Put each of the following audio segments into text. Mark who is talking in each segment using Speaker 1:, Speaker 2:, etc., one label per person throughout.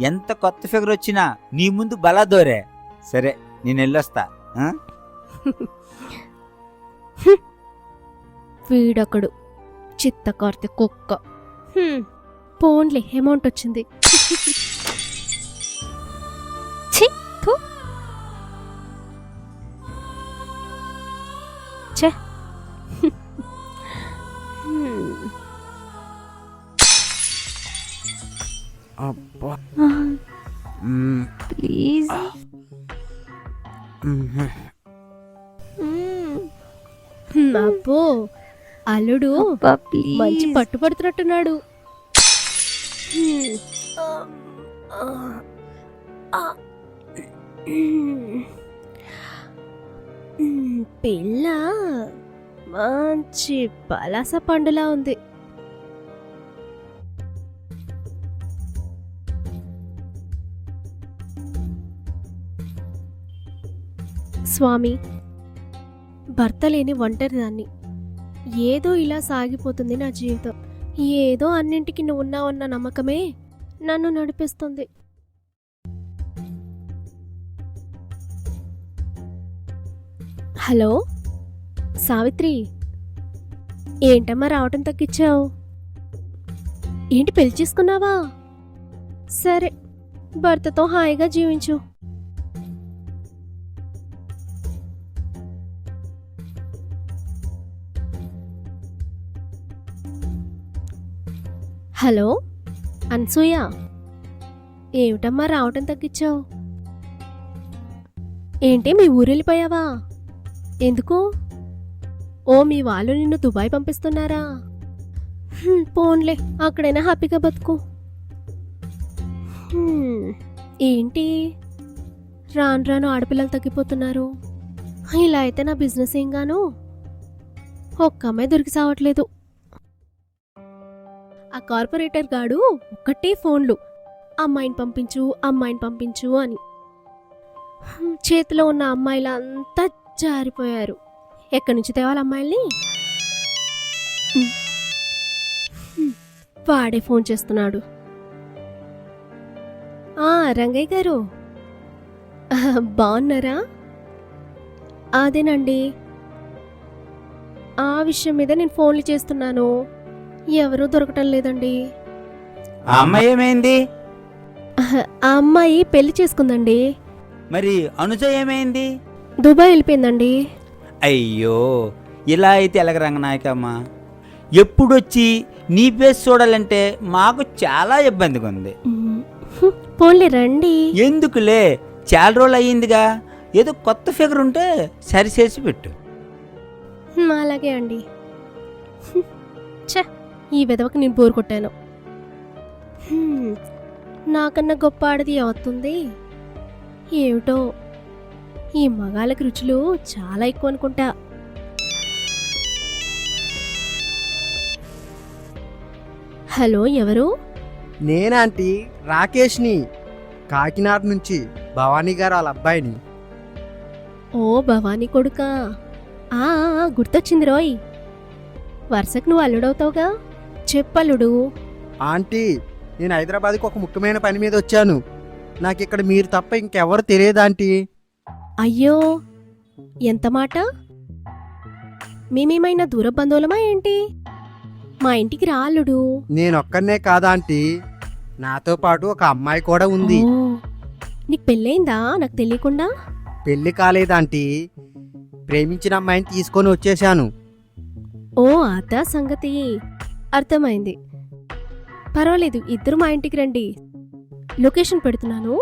Speaker 1: ఎంత కొత్త ఫిగర్ వచ్చినా నీ ముందు బలా దోరే సరే నేను వెళ్ళొస్తా ఆ?
Speaker 2: వీడొకడు చిత్తకార్తె కుక్క హ్మ్, పోన్లే అమౌంట్ వచ్చింది ఛీ, థు. ఛే. హ్మ్.
Speaker 3: అబ్బా.
Speaker 2: ప్లీజ్. అబ్బో అల్లుడు మంచి పట్టుపడుతున్నట్టున్నాడు పిల్ల మంచి పలాస పండులా ఉంది. స్వామి. భర్త లేని ఒంటరిదాన్ని. ఏదో ఇలా సాగిపోతుంది నా జీవితం. ఏదో అన్నింటికి నువ్వు ఉన్నావన్న నమ్మకమే నన్ను నడిపిస్తుంది. హలో? సావిత్రి? ఏంటమ్మా రావటం తగ్గించావు? ఏంటి పెళ్ళి చేసుకున్నావా? సరే భర్తతో హాయిగా జీవించు. హలో అన్సూయ. ఏమిటమ్మా రావటం తగ్గించావు? ఏంటి మీ ఊరు వెళ్ళిపోయావా ఎందుకు? ఓ మీ వాళ్ళు నిన్ను దుబాయ్ పంపిస్తున్నారా? పోన్లే అక్కడైనా హ్యాపీగా బతుకు. ఏంటి? రాను రాను ఆడపిల్లలు తగ్గిపోతున్నారు. ఇలా అయితే నా బిజినెస్ ఏం గాను? ఒక్క అమ్మాయి దొరికి సావట్లేదు. ఆ కార్పొరేటర్ గాడు ఒక్కటే ఫోన్లు. అమ్మాయిని పంపించు అమ్మాయిని పంపించు అని. చేతిలో ఉన్న అమ్మాయిలంతా జారిపోయారు. ఎక్కడి నుంచి తేవాలి అమ్మాయిల్ని? వాడే ఫోన్ చేస్తున్నాడు. రంగయ్య గారు. బాగున్నారా? అదేనండి. ఆ విషయం మీద నేను ఫోన్లు చేస్తున్నాను. ఎవరూ దొరకటం లేదండి.
Speaker 1: ఆ అమ్మాయి ఏమైంది?
Speaker 2: ఆ అమ్మాయి పెళ్ళి చేసుకుందండి.
Speaker 1: మరి అనుజ ఏమైంది?
Speaker 2: దుబాయ్ వెళ్ళిపోయిందండి.
Speaker 1: అయ్యో ఇలా అయితే ఎలాగ రంగనాయకమ్మ? ఎప్పుడొచ్చి నీ ఫేస్ చూడాలంటే మాకు చాలా ఇబ్బందిగా ఉంది
Speaker 2: పోన్లే రండి.
Speaker 1: ఎందుకులే? చాలా రోజులు అయ్యిందిగా. ఏదో కొత్త ఫిగర్ ఉంటే సరిచేసి పెట్టు.
Speaker 2: అలాగే అండి. ఛ. ఈ విధవకి నేను బోరు కొట్టాను. నాకన్నా గొప్ప ఆడది అవుతుంది ఏమిటో ఈ మగాళ్ళకి రుచులు చాలా ఎక్కువ అనుకుంటా. హలో ఎవరు?
Speaker 3: నేనాంటీ రాకేష్ని. కాకినాడ నుంచి భవానీ గారు వాళ్ళ అబ్బాయిని.
Speaker 2: ఓ భవానీ కొడుకా. గుర్తొచ్చింది రోయ్. వరుసకు నువ్వు అల్లుడవుతావుగా? చెప్పల్లుడు
Speaker 3: ఆంటీ నేను హైదరాబాద్కి ఒక ముఖ్యమైన పని మీద వచ్చాను. నాకు ఇక్కడ మీరు తప్ప ఇంకెవరు తెలియదు ఆంటీ.
Speaker 2: అయ్యో ఎంత మాట? మేమేమైనా దూర బంధువులమా ఏంటి? మా ఇంటికి రా అల్లుడు
Speaker 3: నేను ఒక్కనే కాదా ఆంటీ. నాతో పాటు ఒక అమ్మాయి కూడా ఉంది.
Speaker 2: ఓ, నీకు పెళ్ళయిందా నాకు తెలియకుండా?
Speaker 3: పెళ్ళి కాలేదు ఆంటీ. ప్రేమించిన అమ్మాయిని తీసుకొని వచ్చేసాను
Speaker 2: ఓ అదా సంగతి. అర్థమైంది. పర్వాలేదు ఇద్దరు మా ఇంటికి రండి. లొకేషన్ పెడుతున్నాను.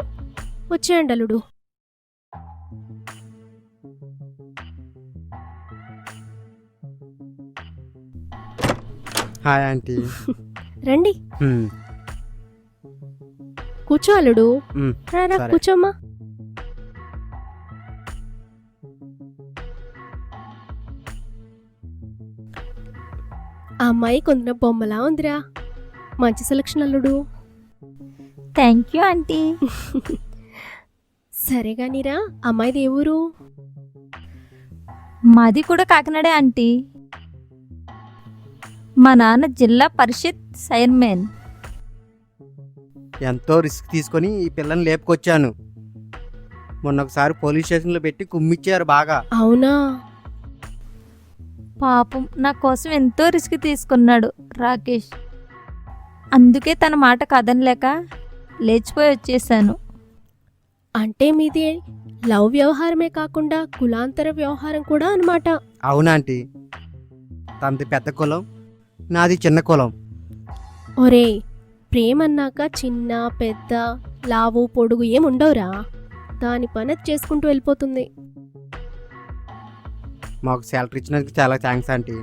Speaker 2: వచ్చేయండి అల్లుడు.
Speaker 3: Hi aunty.
Speaker 2: రండి. కూర్చో అల్లుడు.
Speaker 3: హ్మ్.
Speaker 2: రా రా,
Speaker 3: సరే.
Speaker 2: కూర్చోమ్మా. అమ్మాయి కొందరు బొమ్మలా ఉందిరా. మంచి సెలక్షన్ అల్లుడు.
Speaker 4: థ్యాంక్ యూ ఆంటీ
Speaker 2: సరే గానీరా అమ్మాయిది ఏ ఊరు?
Speaker 4: మాది కూడా కాకినాడే ఆంటీ మా నాన్న జిల్లా పరిషత్ చైర్మన్.
Speaker 3: ఎంతో రిస్క్ తీసుకొని ఈ పిల్లని లేపుకొచ్చాను. మొన్న ఒకసారి పోలీస్ స్టేషన్లో పెట్టి కుమ్మిచ్చారు బాగా.
Speaker 2: అవునా?
Speaker 4: పాపం నా కోసం ఎంతో రిస్క్ తీసుకున్నాడు రాకేష్. అందుకే తన మాట కదనలేక లేచిపోయి వచ్చేసాను
Speaker 2: అంటే మీది లవ్ వ్యవహారమే కాకుండా కులాంతర వ్యవహారం కూడా అన్నమాట.
Speaker 3: అవునా ఆంటీ? తనది పెద్ద కులం నాది చిన్న కులం.
Speaker 2: ఒరేయ్ ప్రేమన్నాక చిన్న పెద్ద లావు పొడుగు ఏం ఉండవురా దాని పని అది చేసుకుంటూ వెళ్ళిపోతుంది.
Speaker 3: మాకు శాలరీ ఇచ్చినందుకు చాలా thanks aunty.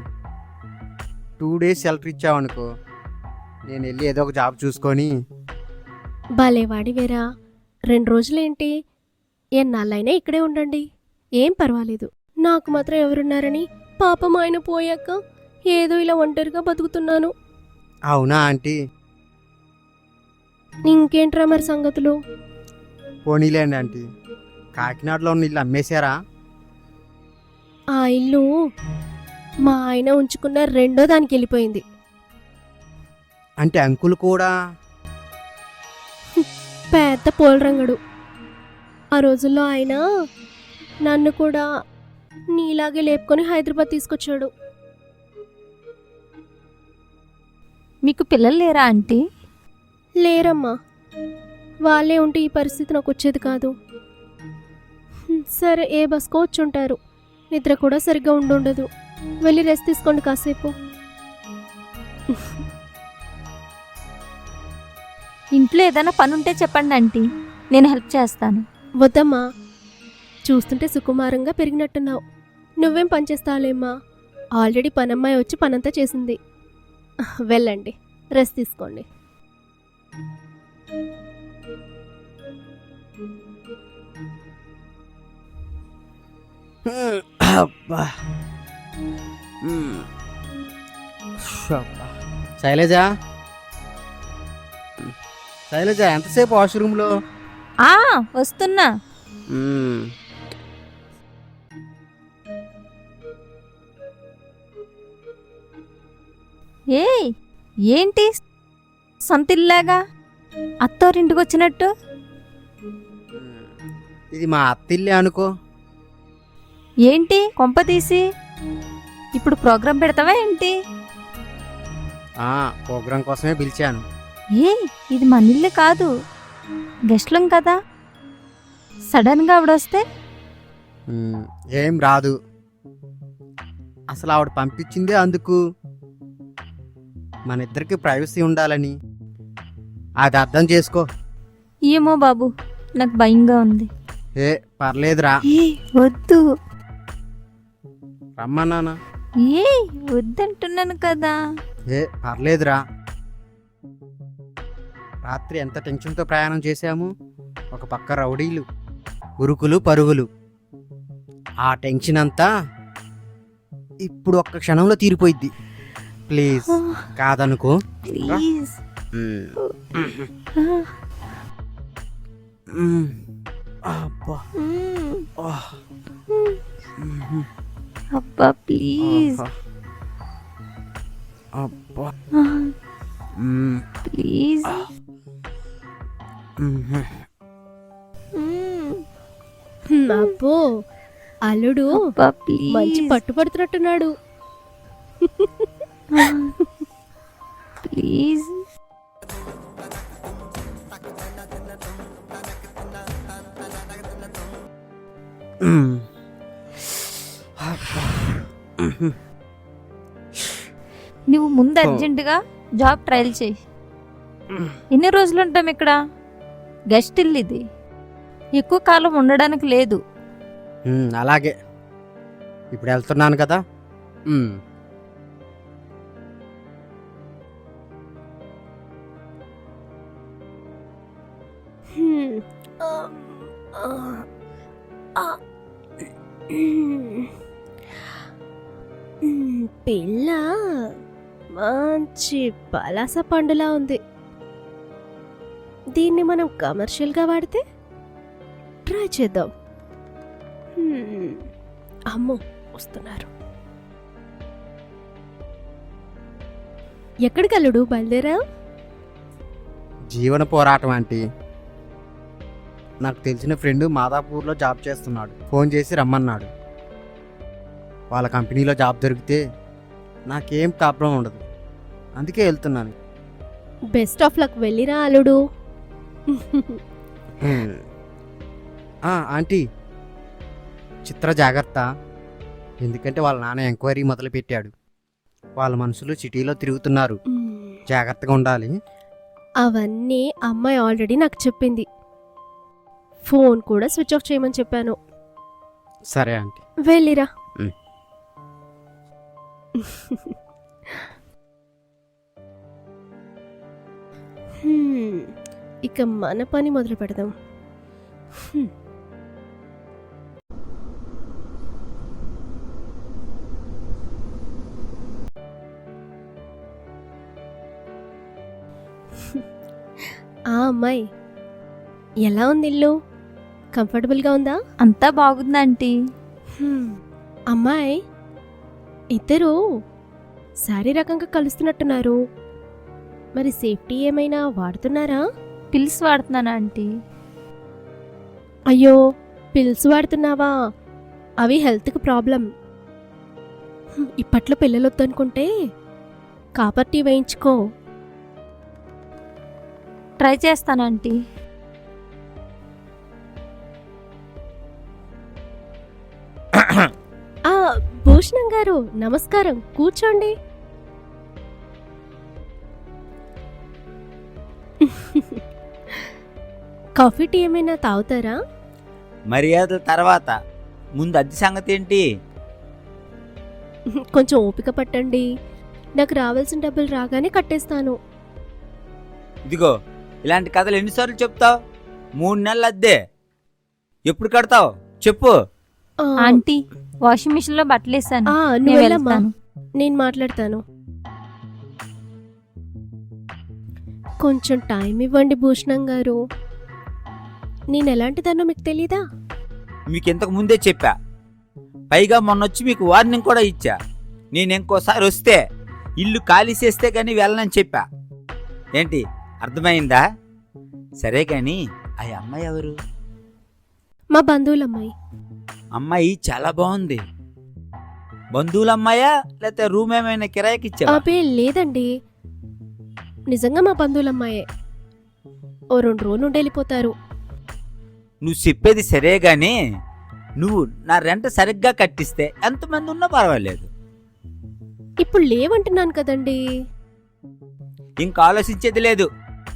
Speaker 3: Two days salary ఇచ్చావనుకో నేను వెళ్ళి ఏదో ఒక జాబ్ చూసుకొని
Speaker 2: భలేవాడివేరా రెండు రోజులేంటి? ఎన్నాళ్ళైనా ఇక్కడే ఉండండి. ఏం పర్వాలేదు. నాకు మాత్రం ఎవరున్నారని పాపం ఆయన పోయాక ఏదో ఇలా ఒంటరిగా బతుకుతున్నాను.
Speaker 3: అవునా ఆంటీ?
Speaker 2: ఇంకేంట్రా మరి సంగతులు?
Speaker 3: పోనీలేండి ఆంటీ. కాకినాడలో ఉన్న ఇల్లు అమ్మేశారా?
Speaker 2: ఆ ఇల్లు మా ఆయన ఉంచుకున్న రెండో దానికి వెళ్ళిపోయింది.
Speaker 3: అంటే అంకుల్ కూడా?
Speaker 2: పెద్ద పోలరంగడు. ఆ రోజుల్లో ఆయన నన్ను కూడా నీలాగే లేపుకొని హైదరాబాద్ తీసుకొచ్చాడు.
Speaker 4: మీకు పిల్లలు లేరా ఆంటీ?
Speaker 2: లేరమ్మా. వాళ్ళే ఉంటే ఈ పరిస్థితి నాకు వచ్చేది కాదు. హ్మ్, సరే ఏ బస్కో వచ్చి ఉంటారు నిద్ర కూడా సరిగ్గా ఉండుండదు. వెళ్ళి రెస్ట్ తీసుకోండి కాసేపు.
Speaker 4: ఇంట్లో ఏదైనా పని ఉంటే చెప్పండి ఆంటీ. నేను హెల్ప్ చేస్తాను.
Speaker 2: వద్దమ్మా. చూస్తుంటే సుకుమారంగా పెరిగినట్టున్నావు. నువ్వేం పనిచేస్తావులేమ్మా ఆల్రెడీ పనమ్మాయి వచ్చి పనంతా చేసింది. వెళ్ళండి. రెస్ట్ తీసుకోండి.
Speaker 3: మ్మ్. అబ్బా. శైలజ? శైలజ ఎంతసేపు వాష్రూమ్లో?
Speaker 4: ఆ వస్తున్నా. ఏయ్ ఏంటి? సొంతిల్లాగా? అత్తోరింటికి వచ్చినట్టు
Speaker 3: ఇది మా అత్తిల్లే అనుకో.
Speaker 4: ఏంటి కొంప తీసి? ఇప్పుడు ప్రోగ్రాం పెడతావా ఏంటి?
Speaker 3: ప్రోగ్రాం కోసమే పిలిచాను.
Speaker 4: ఏ ఇది మన ఇల్లు కాదు. గెస్ట్లం కదా. సడన్గా ఆవిడొస్తే.
Speaker 3: ఏం రాదు. అసలు ఆవిడ పంపించిందే అందుకు. మన ఇద్దరికి ప్రైవసీ ఉండాలని. అది అర్థం చేసుకో.
Speaker 4: ఏమో బాబు నాకు భయంగా ఉంది.
Speaker 3: ఏ పర్లేదురా.
Speaker 4: వద్దు.
Speaker 3: రమ్మన్నానా
Speaker 4: ఏ వద్దంటున్నాను కదా.
Speaker 3: ఏ పర్లేదురా. రాత్రి ఎంత టెన్షన్తో ప్రయాణం చేశాము? ఒక పక్క రౌడీలు ఉరుకులు పరుగులు. ఆ టెన్షన్ అంతా ఇప్పుడు ఒక్క క్షణంలో తీరిపోయిద్ది. ప్లీజ్ కాదనుకో.
Speaker 4: ప్లీజ్.
Speaker 3: అబ్బా.
Speaker 4: అబ్బా ప్లీజ్.
Speaker 3: అబ్బా.
Speaker 4: ప్లీజ్.
Speaker 2: అబ్బో అల్లుడు మంచి
Speaker 4: ప్లీజ్.
Speaker 2: పట్టుపడుతున్నట్టున్నాడు.
Speaker 4: ప్లీజ్.
Speaker 3: మ్మ్.
Speaker 4: నువ్వు ముందు. అర్జెంటుగా జాబ్ ట్రయల్ చేయి. ఎన్ని రోజులు ఉంటాం ఇక్కడ? గెస్ట్ ఇల్లు ఇది. ఎక్కువ కాలం ఉండడానికి లేదు.
Speaker 3: అలాగే. ఇప్పుడు వెళ్తున్నాను కదా. మ్మ్.
Speaker 2: హ్మ్, ఆ, ఆ, ఆ, హ్మ్. హ్మ్, పిల్ల మంచి పలాస పండులా ఉంది. దీన్ని మనం కమర్షియల్గా వాడితే? ట్రై చేద్దాం. అమ్మో వస్తున్నారు. ఎక్కడికల్లుడు బయలుదేరా
Speaker 3: జీవన పోరాటం ఆంటీ. నాకు తెలిసిన ఫ్రెండ్ మాదాపూర్లో జాబ్ చేస్తున్నాడు. ఫోన్ చేసి రమ్మన్నాడు. వాళ్ళ కంపెనీలో జాబ్ దొరికితే నాకేం ప్రాబ్లం ఉండదు. అందుకే వెళ్తున్నాను.
Speaker 2: బెస్ట్ ఆఫ్ లక్ వెళ్ళిరా అల్లుడు.
Speaker 3: ఆ, ఆంటీ. చిత్ర జాగ్రత్త. ఎందుకంటే వాళ్ళ నాన్న ఎంక్వైరీ మొదలు పెట్టాడు వాళ్ళ మనుషులు సిటీలో తిరుగుతున్నారు. జాగ్రత్తగా ఉండాలి.
Speaker 2: అవన్నీ అమ్మాయి ఆల్రెడీ నాకు చెప్పింది. ఫోన్ కూడా స్విచ్ ఆఫ్ చేయమని చెప్పాను.
Speaker 3: సరే ఆంటీ.
Speaker 2: వెళ్ళిరా. ఇక మన పని మొదలు పెడదాం. ఆ అమ్మాయి ఎలా ఉంది ఇల్లు? కంఫర్టబుల్గా ఉందా?
Speaker 4: అంతా బాగుంది ఆంటీ.
Speaker 2: అమ్మాయి ఇద్దరు శారీరకంగా కలుస్తున్నట్టున్నారు. మరి సేఫ్టీ ఏమైనా వాడుతున్నారా?
Speaker 4: పిల్స్ వాడుతున్నాను ఆంటీ?
Speaker 2: అయ్యో పిల్స్ వాడుతున్నావా? అవి హెల్త్కి ప్రాబ్లం. ఇప్పట్లో పిల్లలు వద్దనుకుంటే కాపర్టీ వేయించుకో.
Speaker 4: ట్రై చేస్తాను
Speaker 2: గారు నమస్కారం. కూర్చోండి. కాఫీ టీ ఏమైనా తాగుతారా?
Speaker 1: మర్యాదల తర్వాత. ముందు అద్దె సంగతి ఏంటి?
Speaker 2: కొంచెం ఓపిక పట్టండి. నాకు రావాల్సిన డబ్బులు రాగానే కట్టేస్తాను.
Speaker 1: ఇదిగో ఇలాంటి కథలు ఎన్నిసార్లు చెప్తావు? మూడు నెలలు అద్దె. ఎప్పుడు కడతావు? చెప్పు.
Speaker 4: ఆంటీ వాషింగ్ మిషన్లో బట్టలు వేసాను
Speaker 2: ఆ,
Speaker 4: నేను
Speaker 2: నువ్వు వెళ్ళమ్మా.
Speaker 4: వెళ్తాను.
Speaker 2: నేను మాట్లాడతాను. కొంచెం టైం ఇవ్వండి భూషణం గారు. నేను ఎలాంటిదన్నో మీకు తెలీదా?
Speaker 1: మీకు ఇంతకు ముందే చెప్పా. పైగా మొన్న వచ్చి మీకు వార్నింగ్ కూడా ఇచ్చా. నేను ఇంకోసారి వస్తే ఇల్లు ఖాళీ చేస్తే కానీ వెళ్ళనని చెప్పా. ఏంటి అర్థమైందా? సరే కానీ ఆ అమ్మాయి ఎవరు?
Speaker 2: మా బంధువులమ్మాయి.
Speaker 1: అమ్మాయి చాలా బాగుంది. బంధువుల అమ్మాయా లేకపోతే రూమ్ ఏమైనా కిరాయికి ఇచ్చావా?
Speaker 2: లేదండి. నిజంగా మా బంధువులమ్మాయే. ఓ రెండు రోజులు ఉండి వెళ్ళిపోతారు.
Speaker 1: నువ్వు చెప్పేది సరే గాని నువ్వు నా రెంట సరిగ్గా కట్టిస్తే ఎంతమంది ఉన్నా పర్వాలేదు.
Speaker 2: ఇప్పుడు లేవంటున్నాను కదండి.
Speaker 1: ఇంకా ఆలోచించేది లేదు.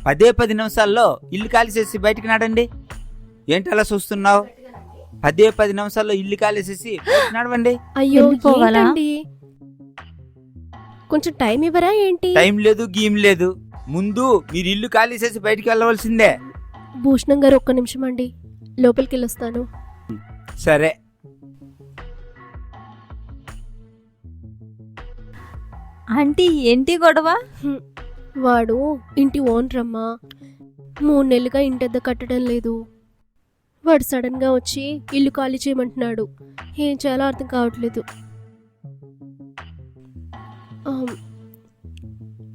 Speaker 1: పదే పది నిమిషాల్లో ఇల్లు ఖాళీ చేసి బయటికి నడండి. ఏంటి అలా చూస్తున్నావు? పదే పది నిమిషాల్లో ఇల్లు బయటికి నడవండి.
Speaker 2: అయ్యో? ఏంటండి? కొంచెం టైం ఇవ్వరా ఏంటి?
Speaker 1: టైం లేదు గీమ్ లేదు. ముందు మీరు ఇల్లు ఖాళీ చేసి బయటికి వెళ్ళవలసిందే.
Speaker 2: భూషణం గారు ఒక్క నిమిషం అండి. లోపలికి వెళ్ళొస్తాను.
Speaker 1: సరే.
Speaker 4: ఆంటీ ఏంటి గొడవ.
Speaker 2: వాడు ఇంటి ఓనర్ అమ్మా మూడు నెలలుగా ఇంటెద్ద కట్టడం లేదు. వాడు సడన్గా వచ్చి ఇల్లు ఖాళీ చేయమంటున్నాడు. ఏం చేయాలో అర్థం కావట్లేదు.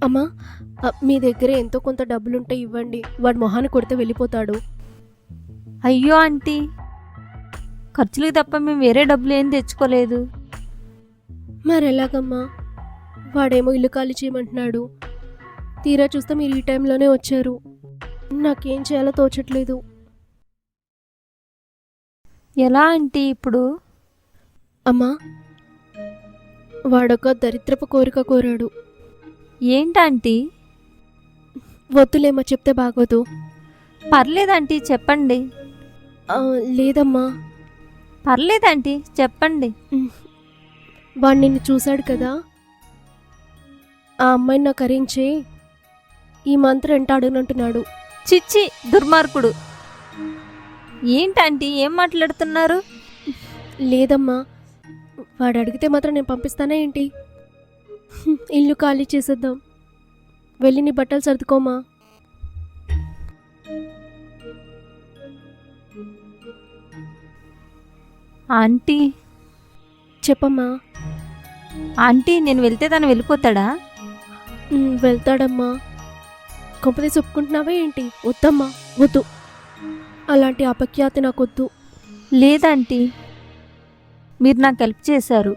Speaker 2: అమ్మా మీ దగ్గర ఎంతో కొంత డబ్బులుంటే ఇవ్వండి. వాడు మొహాన్ని కొడితే వెళ్ళిపోతాడు.
Speaker 4: అయ్యో ఆంటీ. ఖర్చులకు తప్ప మేము వేరే డబ్బులు ఏం తెచ్చుకోలేదు.
Speaker 2: మరి ఎలాగమ్మా? వాడేమో ఇల్లు ఖాళీ చేయమంటున్నాడు. తీరా చూస్తే మీరు ఈ టైంలోనే వచ్చారు. నాకేం చేయాలో తోచట్లేదు.
Speaker 4: ఎలా ఆంటీ ఇప్పుడు?
Speaker 2: అమ్మా వాడొక దరిద్రపు కోరిక కోరాడు.
Speaker 4: ఏంటంటీ
Speaker 2: వద్దులేమ్మా చెప్తే బాగోదు.
Speaker 4: పర్లేదంటీ చెప్పండి.
Speaker 2: ఆ, లేదమ్మా.
Speaker 4: పర్లేదంటీ చెప్పండి.
Speaker 2: వాడు నిన్ను చూశాడు కదా? ఆ అమ్మాయిని నాకు అరించే ఈ మంత్ రెంట్ అడగనంటున్నాడు
Speaker 4: చిచ్చి దుర్మార్గుడు. ఏంటంటీ? ఏం మాట్లాడుతున్నారు?
Speaker 2: లేదమ్మా. వాడు అడిగితే మాత్రం నేను పంపిస్తానా ఏంటి? ఇల్లు ఖాళీ చేసేద్దాం. వెళ్ళి నీ బట్టలు సర్దుకోమా.
Speaker 4: ఆంటీ.
Speaker 2: చెప్పమ్మా.
Speaker 4: ఆంటీ నేను వెళ్తే తను వెళ్ళిపోతాడా?
Speaker 2: ఉమ్, వెళ్తాడమ్మా. కొంపదీసి ఒప్పుకుంటున్నావా ఏంటి? వద్దమ్మా. వద్దు. అలాంటి అపఖ్యాతి నాకొద్దు.
Speaker 4: లేదంటీ. మీరు నాకు హెల్ప్ చేశారు.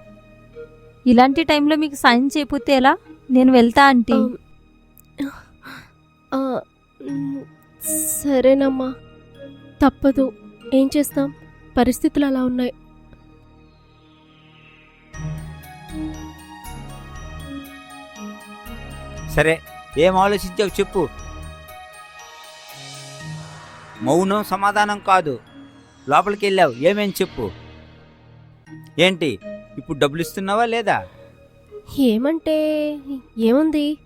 Speaker 4: ఇలాంటి టైంలో మీకు సాయం చేయకపోతే ఎలా? నేను వెళ్తా ఆంటీ.
Speaker 2: ఆ, మ్, సరేనమ్మా. తప్పదు. ఏం చేస్తాం? పరిస్థితులు అలా ఉన్నాయి.
Speaker 1: సరే ఏం ఆలోచించావు చెప్పు. మౌనం సమాధానం కాదు. లోపలికి వెళ్ళావు. ఏమేం చెప్పు. ఏంటి? ఇప్పుడు డబ్బులు ఇస్తున్నావా లేదా?
Speaker 2: ఏమంటే ఏముంది?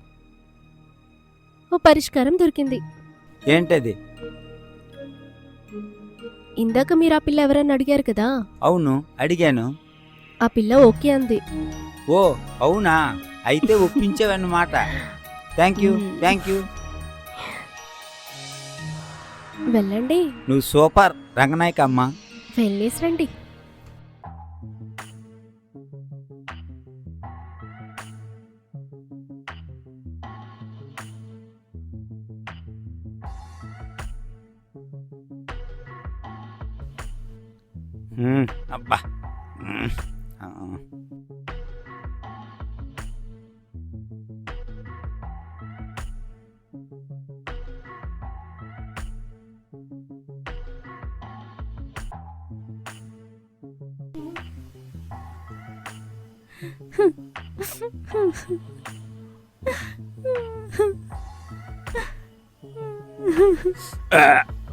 Speaker 2: ఓ పరిష్కారం దొరికింది.
Speaker 1: ఏంటది?
Speaker 2: ఇందాక మీరు ఆ పిల్ల ఎవరన్నా అడిగారు కదా?
Speaker 1: అవును అడిగాను.
Speaker 2: ఆ పిల్ల ఓకే అంది.
Speaker 1: ఓ అవునా? అయితే ఒప్పించావన్నమాట. Thank you thank you.
Speaker 2: వెళ్ళండి.
Speaker 1: నువ్వు సూపర్. రంగనాయక అమ్మ
Speaker 2: వెళ్ళేసి రండి
Speaker 1: అబ్బా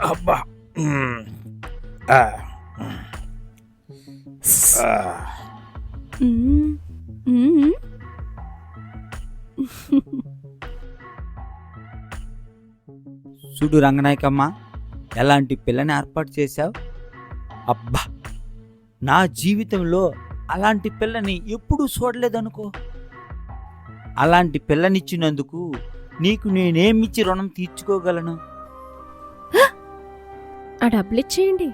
Speaker 1: అబ్బా. చూడు రంగనాయకమ్మ ఎలాంటి పిల్లని ఏర్పాటు చేశావు? అబ్బా నా జీవితంలో అలాంటి పిల్లని ఎప్పుడూ చూడలేదనుకో. అలాంటి పిల్లనిచ్చినందుకు నీకు నేనేమిచ్చి రుణం తీర్చుకోగలను?
Speaker 2: ఆ డబ్బులు ఇచ్చేయండి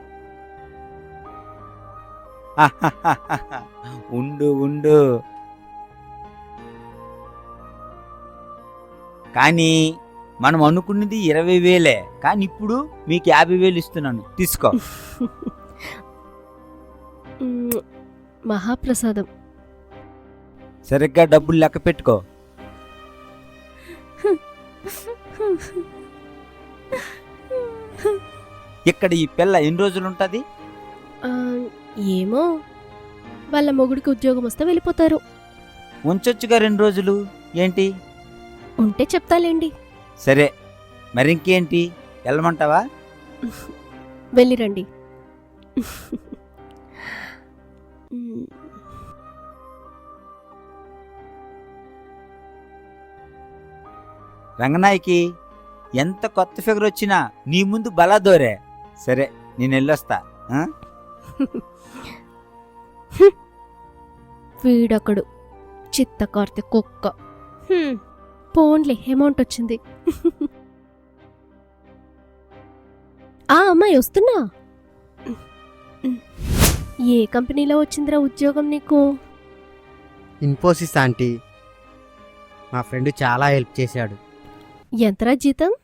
Speaker 1: ఉండు ఉండు. కానీ మనం అనుకున్నది ఇరవై వేలే. కానీ ఇప్పుడు మీకు యాభై వేలు ఇస్తున్నాను. తీసుకో.
Speaker 2: మహాప్రసాదం.
Speaker 1: సరిగ్గా డబ్బులు లెక్క పెట్టుకో. ఇక్కడ ఈ పిల్ల ఎన్ని రోజులు ఉంటుంది
Speaker 2: ఆ, ఏమో. వాళ్ళ మొగుడికి ఉద్యోగం వస్తే వెళ్ళిపోతారు.
Speaker 1: ఉంచొచ్చుగా రెండు రోజులు. ఏంటి?
Speaker 2: ఉంటే చెప్తాలేండి.
Speaker 1: సరే మరి ఇంకేంటి వెళ్ళమంటావా?
Speaker 2: వెళ్ళిరండి.
Speaker 1: రంగనాయకి ఎంత కొత్త ఫిగర్ వచ్చినా నీ ముందు బలాదోరే సరే నేను వెళ్ళొస్తా ఆ?
Speaker 2: వీడొకడు చిత్తకార్తె కుక్క. పోన్లే అమౌంట్ వచ్చింది. ఆ అమ్మాయి వస్తున్నా? ఏ కంపెనీలో వచ్చిందిరా ఉద్యోగం నీకు?
Speaker 3: Infosys aunty. మా ఫ్రెండ్ చాలా హెల్ప్ చేశాడు.
Speaker 2: ఎంతరా జీతం?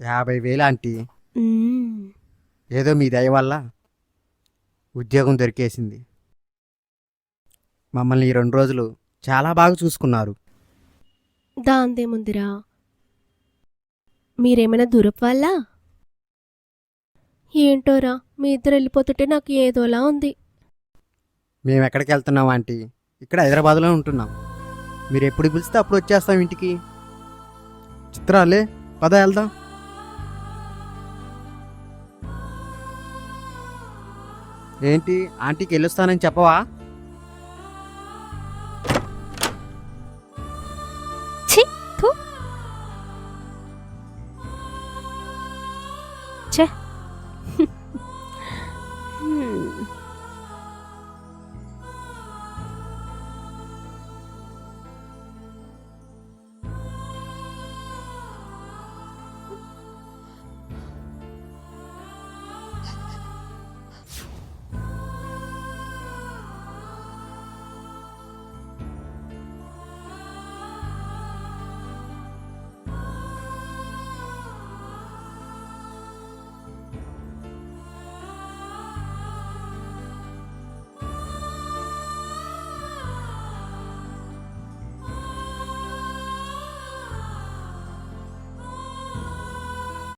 Speaker 3: యాభై వేలు ఆంటీ.
Speaker 2: మ్మ్.
Speaker 3: ఏదో మీ దయ వల్ల ఉద్యోగం దొరికేసింది. మమ్మల్ని ఈ రెండు రోజులు చాలా బాగా చూసుకున్నారు.
Speaker 2: దాందేముందిరా? మీరేమైనా దూరపు వాళ్ళా? ఏంటోరా? మీ ఇద్దరు వెళ్ళిపోతుంటే నాకు ఏదోలా ఉంది.
Speaker 3: మేము ఎక్కడికి వెళ్తున్నాం ఆంటీ? ఇక్కడ హైదరాబాద్లో ఉంటున్నాం. మీరు ఎప్పుడు పిలిస్తే అప్పుడు వచ్చేస్తాం ఇంటికి. చిత్రాలే పద వెళ్దాం. ఏంటి ఆంటీకి వెళ్ళొస్తానని చెప్పవా?
Speaker 4: చే